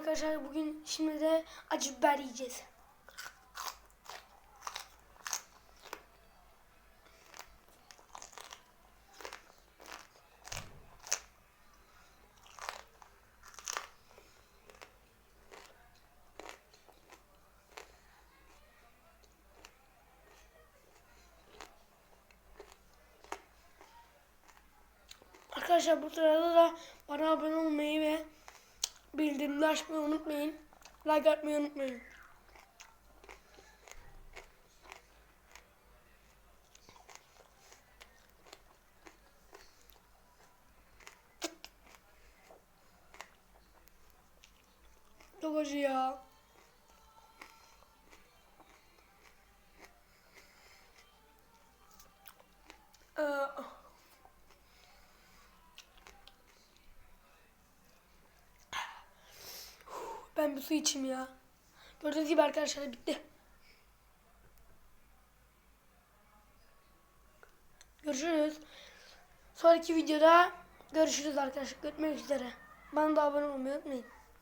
arkadaşlar. Bugün şimdi de acı biber yiyeceğiz. Arkadaşlar bu sırada da bana abone olmayı ve bildirimleri unutmayın. Like atmayı unutmayın. Çok acı ya. Ben bir su içeyim ya. Gördüğünüz gibi arkadaşlar bitti. Görüşürüz. Sonraki videoda görüşürüz arkadaşlar. Görüşmek üzere. Bana da abone olmayı unutmayın.